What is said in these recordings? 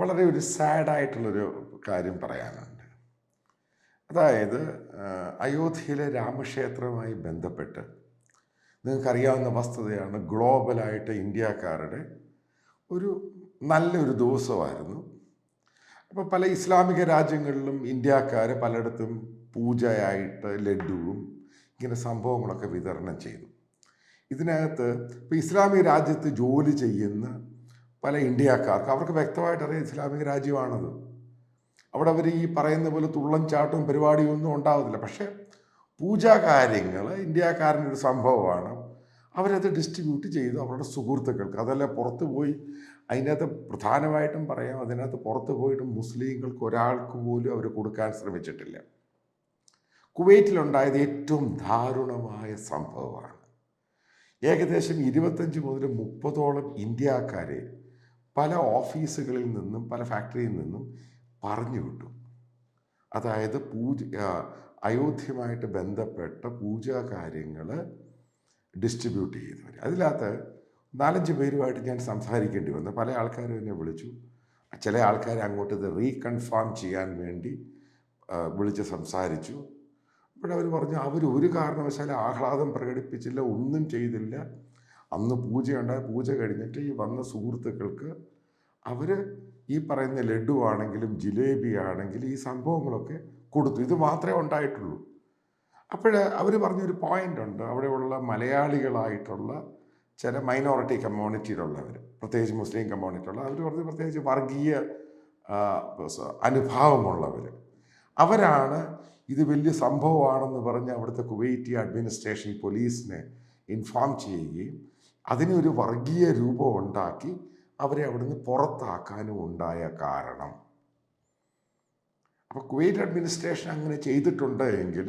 വളരെ ഒരു സാഡായിട്ടുള്ളൊരു കാര്യം പറയാനുണ്ട്. അതായത് അയോധ്യയിലെ രാമക്ഷേത്രവുമായി ബന്ധപ്പെട്ട് നിങ്ങൾക്കറിയാവുന്ന വസ്തുതയാണ് ഗ്ലോബലായിട്ട് ഇന്ത്യക്കാരുടെ ഒരു നല്ലൊരു ദിവസമായിരുന്നു. അപ്പോൾ പല ഇസ്ലാമിക രാജ്യങ്ങളിലും ഇന്ത്യക്കാർ പലയിടത്തും പൂജയായിട്ട് ലഡുവും ഇങ്ങനെ സംഭവങ്ങളൊക്കെ വിതരണം ചെയ്തു. ഇതിനകത്ത് ഇപ്പോൾ ഇസ്ലാമിക രാജ്യത്ത് ജോലി ചെയ്യുന്ന പല ഇന്ത്യക്കാർക്ക് അവർക്ക് വ്യക്തമായിട്ട് അറിയാം ഇസ്ലാമിക രാജ്യമാണത്. അവിടെ അവർ ഈ പറയുന്ന പോലെ തുള്ളം ചാട്ടവും പരിപാടിയും ഒന്നും ഉണ്ടാവത്തില്ല പക്ഷേ പൂജാ കാര്യങ്ങൾ ഇന്ത്യക്കാരന്റെ ഒരു സംഭവമാണ്. അവരത് ഡിസ്ട്രിബ്യൂട്ട് ചെയ്തു അവരുടെ സുഹൃത്തുക്കൾക്ക്. അതല്ല പുറത്ത് പോയി അതിനകത്ത് പ്രധാനമായിട്ടും പറയാം അതിനകത്ത് പുറത്ത് പോയിട്ട് മുസ്ലിങ്ങൾക്ക് ഒരാൾക്ക് പോലും അവർ കൊടുക്കാൻ ശ്രമിച്ചിട്ടില്ല. കുവൈറ്റിലുണ്ടായത് ഏറ്റവും ദാരുണമായ സംഭവമാണ്. ഏകദേശം ഇരുപത്തഞ്ച് മുതൽ മുപ്പതോളം ഇന്ത്യക്കാരെ പല ഓഫീസുകളിൽ നിന്നും പല ഫാക്ടറിയിൽ നിന്നും പറഞ്ഞു വിട്ടു അതായത് പൂജ അയോധ്യമായിട്ട് ബന്ധപ്പെട്ട പൂജാ കാര്യങ്ങൾ ഡിസ്ട്രിബ്യൂട്ട് ചെയ്തവർ അതിനകത്ത് നാലഞ്ച് പേരുമായിട്ട് ഞാൻ സംസാരിക്കേണ്ടി വന്നു. പല ആൾക്കാരും എന്നെ വിളിച്ചു. ചില ആൾക്കാരെ അങ്ങോട്ട് ഇത് റീകൺഫേം ചെയ്യാൻ വേണ്ടി വിളിച്ച് സംസാരിച്ചു. അപ്പോഴവർ പറഞ്ഞു അവർ ഒരു കാരണവശാലും ആഹ്ലാദം പ്രകടിപ്പിച്ചില്ല ഒന്നും ചെയ്തില്ല. അന്ന് പൂജയുണ്ടായി. പൂജ കഴിഞ്ഞിട്ട് ഈ വന്ന സുഹൃത്തുക്കൾക്ക് അവർ ഈ പറയുന്ന ലഡു ആണെങ്കിലും ജിലേബി ആണെങ്കിലും ഈ സംഭവങ്ങളൊക്കെ കൊടുത്തു. ഇത് മാത്രമേ ഉണ്ടായിട്ടുള്ളൂ. അപ്പോൾ അവർ പറഞ്ഞൊരു പോയിന്റ് ഉണ്ട് അവിടെയുള്ള മലയാളികളായിട്ടുള്ള ചില മൈനോറിറ്റി കമ്മ്യൂണിറ്റിയിലുള്ളവർ പ്രത്യേകിച്ച് മുസ്ലിം കമ്മ്യൂണിറ്റിയുള്ള അവർ പറഞ്ഞ് പ്രത്യേകിച്ച് വർഗീയ അനുഭാവമുള്ളവർ അവരാണ് ഇത് വലിയ സംഭവമാണെന്ന് പറഞ്ഞ് അവിടുത്തെ കുവൈറ്റി അഡ്മിനിസ്ട്രേഷൻ പോലീസിനെ ഇൻഫോം ചെയ്യുകയും അതിനൊരു വർഗീയ രൂപം ഉണ്ടാക്കി അവരെ അവിടുന്ന് പുറത്താക്കാനും ഉണ്ടായ കാരണം. അപ്പോൾ കുവൈറ്റ് അഡ്മിനിസ്ട്രേഷൻ അങ്ങനെ ചെയ്തിട്ടുണ്ട് എങ്കിൽ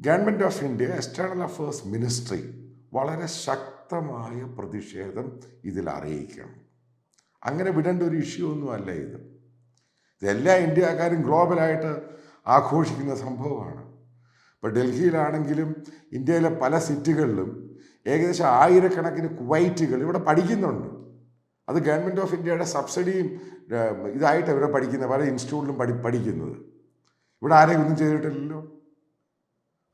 government of India external affairs ministry വളരെ ശക്തമായ പ്രതിഷേധം ഇതിൽ അറിയിക്കണം. അങ്ങനെ വിടേണ്ട ഒരു ഇഷ്യൂ ഒന്നുമല്ല ഇത്. ഇതെല്ലാ ഇന്ത്യക്കാരും ഗ്ലോബലായിട്ട് ആഘോഷിക്കുന്ന സംഭവമാണ്. ഇപ്പോൾ ഡൽഹിയിലാണെങ്കിലും ഇന്ത്യയിലെ പല സിറ്റികളിലും ഏകദേശം ആയിരക്കണക്കിന് കുവൈറ്റുകൾ ഇവിടെ പഠിക്കുന്നുണ്ട്. അത് ഗവൺമെന്റ് ഓഫ് ഇന്ത്യയുടെ സബ്സിഡിയും ഇതായിട്ട് ഇവരെ പഠിക്കുന്ന പല ഇൻസ്റ്റിറ്റ്യൂട്ടിലും പഠി പഠിക്കുന്നത്. ഇവിടെ ആരെയും ഒന്നും ചെയ്തിട്ടില്ലല്ലോ.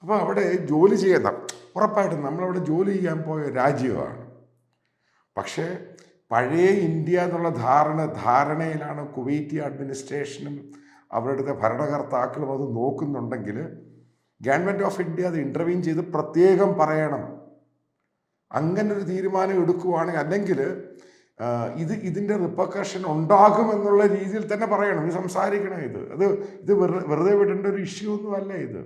അപ്പോൾ അവിടെ ജോലി ചെയ്യുന്ന ഉറപ്പായിട്ടും നമ്മളവിടെ ജോലി ചെയ്യാൻ പോയ രാജ്യമാണ്. പക്ഷേ പഴയ ഇന്ത്യ എന്നുള്ള ധാരണ ധാരണയിലാണ് കുവൈറ്റി അഡ്മിനിസ്ട്രേഷനും അവരുടെ ഭരണകർത്താക്കളും അത് നോക്കുന്നുണ്ടെങ്കിൽ ഗവൺമെന്റ് ഓഫ് ഇന്ത്യ അത് ഇന്റർവ്യൂ ചെയ്ത് പ്രത്യേകം പറയണം. അങ്ങനെ ഒരു തീരുമാനം എടുക്കുവാണെങ്കിൽ അല്ലെങ്കിൽ ഇത് ഇതിന്റെ റിപ്പർക്കഷൻ ഉണ്ടാകുമെന്നുള്ള രീതിയിൽ തന്നെ പറയണം. ഇത് സംസാരിക്കണം ഇത്. അത് ഇത് വെറുതെ വിടേണ്ട ഒരു ഇഷ്യൂ ഒന്നുമല്ല ഇത്.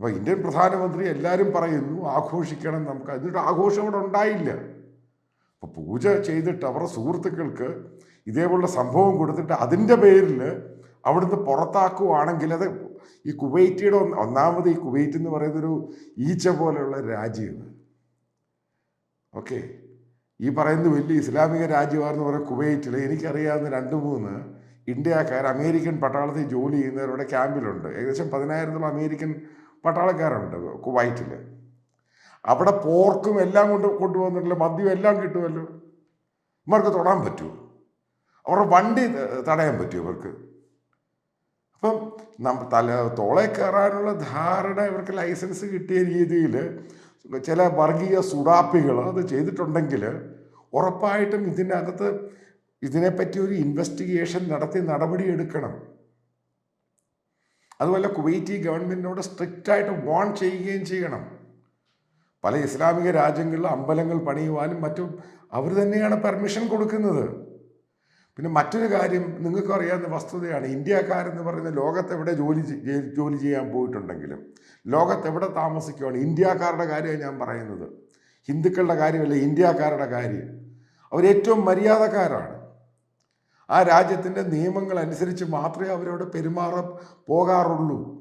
അപ്പോൾ ഇന്ത്യൻ പ്രധാനമന്ത്രി എല്ലാവരും പറയുന്നു ആഘോഷിക്കണം നമുക്ക്. അതിനൊരു ആഘോഷം അവിടെ ഉണ്ടായില്ല. അപ്പോൾ പൂജ ചെയ്തിട്ട് അവരുടെ സുഹൃത്തുക്കൾക്ക് ഇതേപോലുള്ള സംഭവം കൊടുത്തിട്ട് അതിന്റെ പേരിൽ അവിടുന്ന് പുറത്താക്കുവാണെങ്കിൽ അത് ഈ കുവൈറ്റിയുടെ ഒന്ന് ഒന്നാമത് ഈ കുവൈറ്റ് എന്ന് പറയുന്നൊരു ഈച്ച പോലെയുള്ള രാജ്യമാണ്. ഓക്കെ. ഈ പറയുന്നത് വലിയ ഇസ്ലാമിക രാജ്യമാണെന്ന് പറയുന്ന കുവൈറ്റിൽ എനിക്കറിയാവുന്ന രണ്ട് മൂന്ന് ഇന്ത്യക്കാർ അമേരിക്കൻ പട്ടാളത്തിൽ ജോലി ചെയ്യുന്നവരുടെ ക്യാമ്പിലുണ്ട്. ഏകദേശം പതിനായിരത്തോളം അമേരിക്കൻ പട്ടാളക്കാരുണ്ട് കുവൈറ്റിൽ അവിടെ പോർക്കും എല്ലാം കൊണ്ട് കൊണ്ടുപോകുന്നുണ്ടല്ലോ മദ്യം എല്ലാം കിട്ടുമല്ലോ. ഇവർക്ക് തൊടാൻ പറ്റുമോ? അവരുടെ വണ്ടി തടയാൻ പറ്റുമോ ഇവർക്ക്? അപ്പം നമ്മ തല തോളെ കയറാനുള്ള ധാരണ ഇവർക്ക് ലൈസൻസ് കിട്ടിയ രീതിയിൽ ചില വർഗീയ സുഡാപ്പികൾ അത് ചെയ്തിട്ടുണ്ടെങ്കിൽ ഉറപ്പായിട്ടും ഇതിനകത്ത് ഇതിനെപ്പറ്റി ഒരു ഇൻവെസ്റ്റിഗേഷൻ നടത്തി നടപടി എടുക്കണം. അതുപോലെ കുവൈറ്റി ഗവൺമെന്റിനോട് സ്ട്രിക്റ്റായിട്ട് വാൺ ചെയ്യുകയും ചെയ്യണം. പല ഇസ്ലാമിക രാജ്യങ്ങളിലും അമ്പലങ്ങൾ പണിയുവാനും മറ്റും അവർ തന്നെയാണ് പെർമിഷൻ കൊടുക്കുന്നത്. പിന്നെ മറ്റൊരു കാര്യം നിങ്ങൾക്ക് അറിയാവുന്ന വസ്തുതയാണ്. ഇന്ത്യക്കാരെന്ന് പറയുന്ന ലോകത്തെവിടെ ജോലി ജോലി ചെയ്യാൻ പോയിട്ടുണ്ടെങ്കിലും ലോകത്തെവിടെ താമസിക്കുകയാണ് ഇന്ത്യക്കാരുടെ കാര്യമാണ് ഞാൻ പറയുന്നത്. ഹിന്ദുക്കളുടെ കാര്യമല്ല ഇന്ത്യക്കാരുടെ കാര്യം. അവരേറ്റവും മര്യാദക്കാരാണ്. ആ രാജ്യത്തിന്റെ നിയമങ്ങൾ അനുസരിച്ച് മാത്രമേ അവരോട് പെരുമാറ പോകാറുള്ളൂ.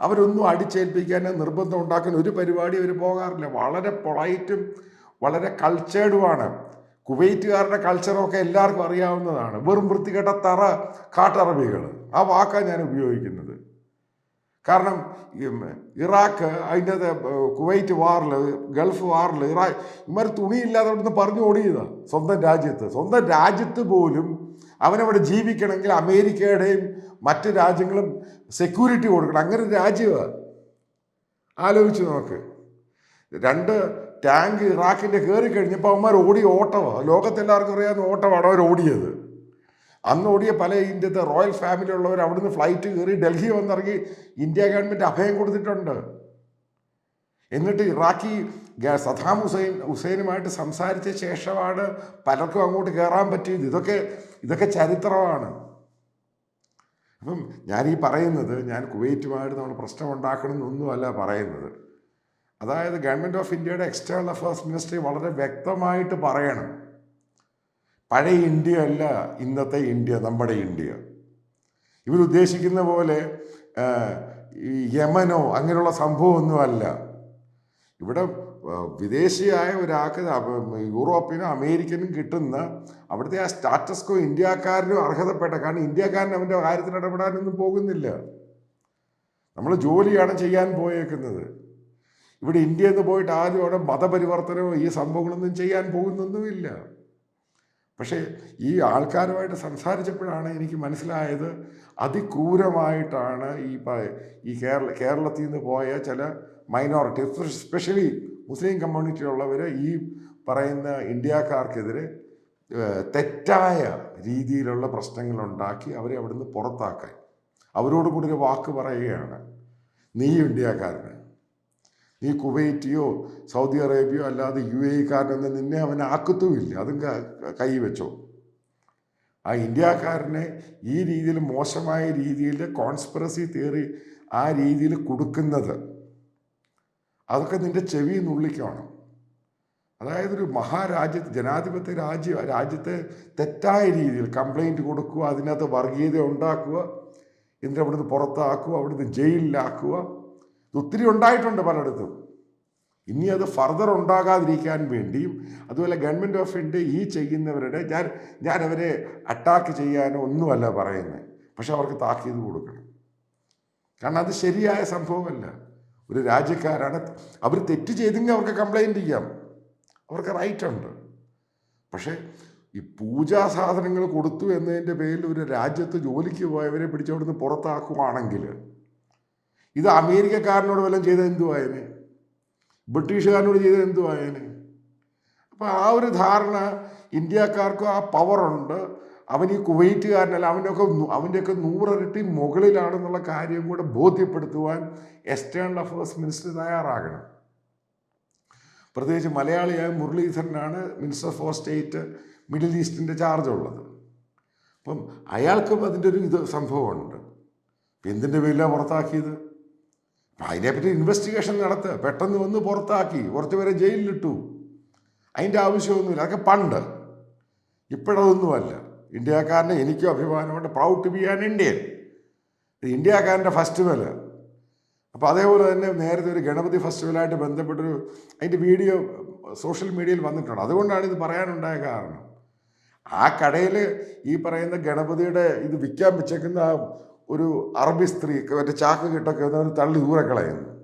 അവരൊന്നും അടിച്ചേൽപ്പിക്കാൻ നിർബന്ധം ഉണ്ടാക്കാൻ ഒരു പരിപാടി അവർ പോകാറില്ല. വളരെ പൊളൈറ്റും വളരെ കൾച്ചേർഡുമാണ് കുവൈറ്റുകാരുടെ കൾച്ചറൊക്കെ എല്ലാവർക്കും അറിയാവുന്നതാണ്. വെറും വൃത്തികെട്ട തറ കാട്ടറബികൾ. ആ വാക്കാണ് ഞാൻ ഉപയോഗിക്കുന്നത്. കാരണം ഇറാഖ് അതിന്റെ കുവൈറ്റ് വാറിൽ ഗൾഫ് വാറിൽ ഇറാഖ് ഇമാർ തുണിയില്ലാതെ അവിടുന്ന് പറഞ്ഞു ഓടിയതാണ് സ്വന്തം രാജ്യത്ത്. സ്വന്തം രാജ്യത്ത് പോലും അവനവിടെ ജീവിക്കണമെങ്കിൽ അമേരിക്കയുടെയും മറ്റ് രാജ്യങ്ങളും സെക്യൂരിറ്റി കൊടുക്കണം. അങ്ങനെ രാജ്യമാണ് ആലോചിച്ച് നോക്ക്. രണ്ട് ടാങ്ക് ഇറാഖിന്റെ കയറി കഴിഞ്ഞപ്പോൾ അവന്മാർ ഓടി ഓട്ടമാണ് ലോകത്തെല്ലാവർക്കും അറിയാവുന്ന ഓട്ടമാണ് അവർ ഓടിയത്. അന്ന് ഓടിയ പല ഇന്ത്യത്തെ റോയൽ ഫാമിലി ഉള്ളവർ അവിടുന്ന് ഫ്ലൈറ്റ് കയറി ഡൽഹി വന്നിറങ്ങി ഇന്ത്യ ഗവൺമെന്റ് അഭയം കൊടുത്തിട്ടുണ്ട്. എന്നിട്ട് ഇറാഖി സദാം ഹുസൈൻ ഹുസൈനുമായിട്ട് സംസാരിച്ച ശേഷമാണ് പലർക്കും അങ്ങോട്ട് കയറാൻ പറ്റിയത്. ഇതൊക്കെ ഇതൊക്കെ ചരിത്രമാണ്. അപ്പം ഞാൻ ഈ പറയുന്നത് ഞാൻ കുവൈറ്റുമായിട്ട് നമ്മൾ പ്രശ്നം ഉണ്ടാക്കണമെന്നൊന്നുമല്ല പറയുന്നത്. അതായത് ഗവൺമെന്റ് ഓഫ് ഇന്ത്യയുടെ എക്സ്റ്റേണൽ അഫയേഴ്സ് മിനിസ്ട്രി വളരെ വ്യക്തമായിട്ട് പറയണം. പഴയ ഇന്ത്യ അല്ല ഇന്നത്തെ ഇന്ത്യ നമ്മുടെ ഇന്ത്യ. ഇവരുദ്ദേശിക്കുന്ന പോലെ യമനോ അങ്ങനെയുള്ള സംഭവമൊന്നുമല്ല ഇവിടെ വിദേശിയായ ഒരാൾക്ക് യൂറോപ്യനും അമേരിക്കനും കിട്ടുന്ന അവിടുത്തെ ആ സ്റ്റാറ്റസ്കോ ഇന്ത്യക്കാരനും അർഹതപ്പെട്ട കാരണം ഇന്ത്യക്കാരൻ അവന്റെ കാര്യത്തിൽ ഇടപെടാനൊന്നും പോകുന്നില്ല. നമ്മൾ ജോലിയാണ് ചെയ്യാൻ പോയേക്കുന്നത്. ഇവിടെ ഇന്ത്യയിൽ നിന്ന് പോയിട്ട് ആദ്യം അവിടെ മതപരിവർത്തനമോ ഈ സംഭവങ്ങളൊന്നും ചെയ്യാൻ പോകുന്നൊന്നുമില്ല. പക്ഷേ ഈ ആൾക്കാരുമായിട്ട് സംസാരിച്ചപ്പോഴാണ് എനിക്ക് മനസ്സിലായത് അതിക്രൂരമായിട്ടാണ് ഈ ഈ കേരള കേരളത്തിൽ നിന്ന് പോയ ചില മൈനോറിറ്റി സ്പെഷ്യലി മുസ്ലിം കമ്മ്യൂണിറ്റിയിലുള്ളവർ ഈ പറയുന്ന ഇന്ത്യക്കാർക്കെതിരെ തെറ്റായ രീതിയിലുള്ള പ്രശ്നങ്ങൾ ഉണ്ടാക്കി അവരെ അവിടുന്ന് പുറത്താക്കാൻ. അവരോട് കൂടി ഒരു വാക്ക് പറയുകയാണ് നീ ഇന്ത്യക്കാരന് നീ കുവൈറ്റിയോ സൗദി അറേബ്യയോ അല്ലാതെ യു എ കാരനെന്ന് നിന്നെ അവൻ ആക്കത്തുമില്ല. അതും ക- വെച്ചോ ആ ഇന്ത്യക്കാരനെ ഈ രീതിയിൽ മോശമായ രീതിയിൽ കോൺസ്പിറസി തിയറി ആ രീതിയിൽ കൊടുക്കുന്നത്. അതൊക്കെ നിന്റെ ചെവി നുള്ളിക്കണം. അതായത് ഒരു മഹാരാജ്യത്തെ ജനാധിപത്യ രാജ്യ രാജ്യത്തെ തെറ്റായ രീതിയിൽ കംപ്ലൈന്റ് കൊടുക്കുക അതിനകത്ത് വർഗീയത ഉണ്ടാക്കുക എന്നിട്ട് അവിടുന്ന് പുറത്താക്കുക അവിടുന്ന് ജയിലിലാക്കുക. ഒത്തിരി ഉണ്ടായിട്ടുണ്ട് പലയിടത്തും. ഇനി അത് ഫർദർ ഉണ്ടാകാതിരിക്കാൻ വേണ്ടിയും അതുപോലെ ഗവൺമെന്റ് ഓഫ് ഇന്ത്യ ഈ ചെയ്യുന്നവരുടെ ഞാൻ ഞാൻ അവരെ അറ്റാക്ക് ചെയ്യാനോ ഒന്നുമല്ല പറയുന്നത് പക്ഷെ അവർക്ക് താക്കീത് കൊടുക്കണം. കാരണം അത് ശരിയായ സംഭവമല്ല. ഒരു രാജ്യക്കാരാണ് അവർ തെറ്റ് ചെയ്തെങ്കിൽ അവർക്ക് കംപ്ലൈന്റ് ചെയ്യാം. അവർക്ക് റൈറ്റ് ഉണ്ട്. പക്ഷേ ഈ പൂജാ സാധനങ്ങൾ കൊടുത്തു എന്നതിന്റെ പേരിൽ ഒരു രാജ്യത്ത് ജോലിക്ക് പോയവരെ പിടിച്ചവിടുന്ന് പുറത്താക്കുവാണെങ്കിൽ ഇത് അമേരിക്കക്കാരനോട് വല്ലതും ചെയ്തത് എന്തുവായനെ ബ്രിട്ടീഷുകാരനോട് ചെയ്തത് എന്തുവായനെ അപ്പോൾ ആ ഒരു ധാരണ ഇന്ത്യക്കാർക്കും ആ പവറുണ്ട് അവൻ ഈ കുവൈറ്റുകാരനല്ല അവനൊക്കെ അവന്റെയൊക്കെ നൂറിരട്ടി മുകളിലാണെന്നുള്ള കാര്യം കൂടെ ബോധ്യപ്പെടുത്തുവാൻ എക്സ്റ്റേണൽ അഫയേഴ്സ് മിനിസ്റ്റർ തയ്യാറാകണം. പ്രത്യേകിച്ച് മലയാളിയായ മുരളീധരനാണ് മിനിസ്റ്റർ ഫോർ സ്റ്റേറ്റ് മിഡിൽ ഈസ്റ്റിന്റെ ചാർജ് ഉള്ളത്. അപ്പം അയാൾക്കും അതിന്റെ ഒരു ഇത് സംഭവമുണ്ട്. എന്തിന്റെ പേരിലാണ് പുറത്താക്കിയത്? അതിനെപ്പറ്റി ഇൻവെസ്റ്റിഗേഷൻ നടത്തുക പെട്ടെന്ന് വന്ന് പുറത്താക്കി. കുറച്ച് പേരെ ജയിലിലിട്ടു. അതിന്റെ ആവശ്യമൊന്നുമില്ല. അതൊക്കെ പണ്ട്. ഇപ്പോഴതൊന്നുമല്ല. ഇന്ത്യക്കാരനെ എനിക്കും അഭിമാനമുണ്ട് proud to be an Indian ഇന്ത്യക്കാരന്റെ festival അപ്പോൾ അതേപോലെ തന്നെ നേരത്തെ ഒരു ഗണപതി ഫെസ്റ്റിവലായിട്ട് ബന്ധപ്പെട്ടൊരു അതിന്റെ വീഡിയോ സോഷ്യൽ മീഡിയയിൽ വന്നിട്ടുണ്ട്. അതുകൊണ്ടാണ് ഇത് പറയാനുണ്ടായ കാരണം. ആ കടയിൽ ഈ പറയുന്ന ഗണപതിയുടെ ഇത് വിൽക്കാൻ വെച്ചേക്കുന്ന ഒരു അറബി സ്ത്രീ മറ്റേ ചാക്ക് കിട്ടൊക്കെ അവർ തള്ളി ദൂരെ കളയുന്നു.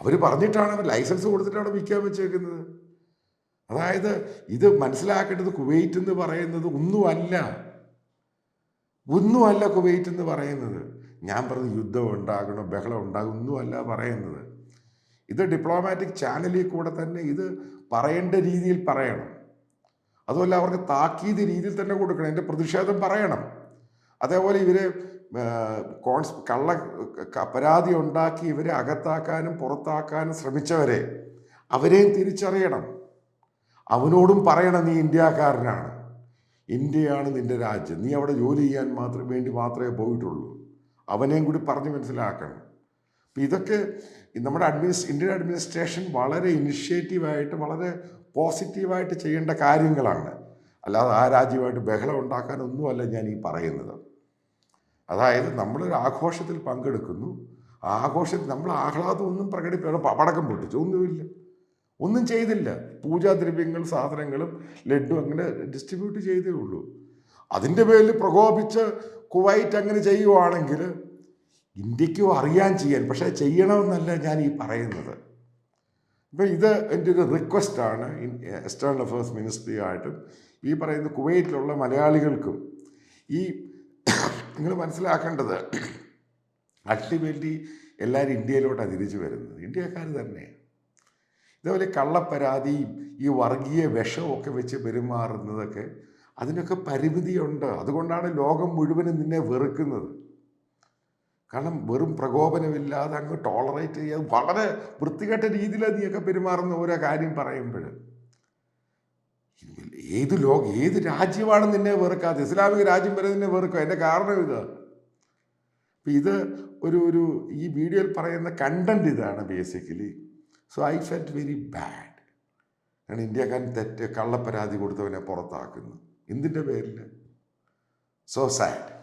അവർ പറഞ്ഞിട്ടാണ് അവർ ലൈസൻസ് കൊടുത്തിട്ടാണ് വിൽക്കാൻ വെച്ചേക്കുന്നത്. അതായത് ഇത് മനസ്സിലാക്കേണ്ടത് കുവൈറ്റ് എന്ന് പറയുന്നത് ഒന്നുമല്ല. ഒന്നുമല്ല കുവൈറ്റ് എന്ന് പറയുന്നത്. ഞാൻ പറഞ്ഞത് യുദ്ധം ഉണ്ടാകണം ബഹളം ഉണ്ടാകും ഒന്നുമല്ല പറയുന്നത്. ഇത് ഡിപ്ലോമാറ്റിക് ചാനലിൽ കൂടെ തന്നെ ഇത് പറയേണ്ട രീതിയിൽ പറയണം. അതുമല്ല അവർക്ക് താക്കീത് രീതിയിൽ തന്നെ കൊടുക്കണം. എന്റെ പ്രതിഷേധം പറയണം. അതേപോലെ ഇവർ കോൺസ് കള്ള പരാതി ഉണ്ടാക്കി ഇവരെ അകത്താക്കാനും പുറത്താക്കാനും ശ്രമിച്ചവരെ അവരെയും തിരിച്ചറിയണം. അവനോടും പറയണം നീ ഇന്ത്യക്കാരനാണ്. ഇന്ത്യയാണ് നിന്റെ രാജ്യം. നീ അവിടെ ജോലി ചെയ്യാൻ മാത്രം വേണ്ടി മാത്രമേ പോയിട്ടുള്ളൂ. അവനെയും കൂടി പറഞ്ഞ് മനസ്സിലാക്കണം. അപ്പം ഇതൊക്കെ നമ്മുടെ അഡ്മിനിസ് ഇന്ത്യൻ അഡ്മിനിസ്ട്രേഷൻ വളരെ ഇനിഷ്യേറ്റീവായിട്ട് വളരെ പോസിറ്റീവായിട്ട് ചെയ്യേണ്ട കാര്യങ്ങളാണ്. അല്ലാതെ ആ രാജ്യമായിട്ട് ബഹളം ഉണ്ടാക്കാനൊന്നുമല്ല ഞാൻ ഈ പറയുന്നത്. അതായത് നമ്മളൊരു ആഘോഷത്തിൽ പങ്കെടുക്കുന്നു. ആഘോഷത്തിൽ നമ്മൾ ആഹ്ലാദം ഒന്നും പ്രകടിപ്പിക്കണം പടക്കം പൊട്ടിച്ചു. ഒന്നുമില്ല. ഒന്നും ചെയ്തില്ല. പൂജാദ്രവ്യങ്ങൾ സാധനങ്ങളും ലഡു അങ്ങനെ ഡിസ്ട്രിബ്യൂട്ട് ചെയ്തേ ഉള്ളൂ. അതിന്റെ പേരിൽ പ്രകോപിച്ച് കുവൈറ്റ് അങ്ങനെ ചെയ്യുവാണെങ്കിൽ ഇന്ത്യക്കും അറിയാൻ ചെയ്യാൻ പക്ഷേ ചെയ്യണമെന്നല്ല ഞാൻ ഈ പറയുന്നത്. ഇപ്പം ഇത് എന്റെ ഒരു റിക്വസ്റ്റാണ് എക്സ്റ്റേണൽ അഫയേഴ്സ് മിനിസ്ട്രിയായിട്ടും ഈ പറയുന്ന കുവൈറ്റിലുള്ള മലയാളികൾക്കും ഈ നിങ്ങൾ മനസ്സിലാക്കേണ്ടത് അൾട്ടിമേറ്റ്ലി എല്ലാവരും ഇന്ത്യയിലോട്ടാണ് തിരിച്ചു വരുന്നത്. ഇന്ത്യക്കാർ തന്നെ. ഇതേപോലെ കള്ളപ്പരാതിയും ഈ വർഗീയ വിഷമൊക്കെ വെച്ച് പെരുമാറുന്നതൊക്കെ അതിനൊക്കെ പരിമിതിയുണ്ട്. അതുകൊണ്ടാണ് ലോകം മുഴുവനും നിന്നെ വെറുക്കുന്നത്. കാരണം വെറും പ്രകോപനമില്ലാതെ അങ്ങ് ടോളറേറ്റ് ചെയ്യാൻ വളരെ വൃത്തികെട്ട രീതിയിലാണ് നീയൊക്കെ പെരുമാറുന്ന ഓരോ കാര്യം പറയുമ്പോൾ ഏത് ലോക ഏത് രാജ്യമാണ് നിന്നെ വെറുക്കാത്ത ഇസ്ലാമിക രാജ്യം വരെ നിന്നെ വെറുക്കുക. എന്റെ കാരണം ഇത്. അപ്പം ഇത് ഒരു ഒരു ഈ വീഡിയോയിൽ പറയുന്ന കണ്ടന്റ് ഇതാണ് basically so I felt very bad കാരണം ഇന്ത്യക്കാരൻ തെറ്റ് കള്ളപ്പരാതി കൊടുത്തവനെ പുറത്താക്കുന്നു. എന്തിന്റെ പേരിൽ സോ സാഡ്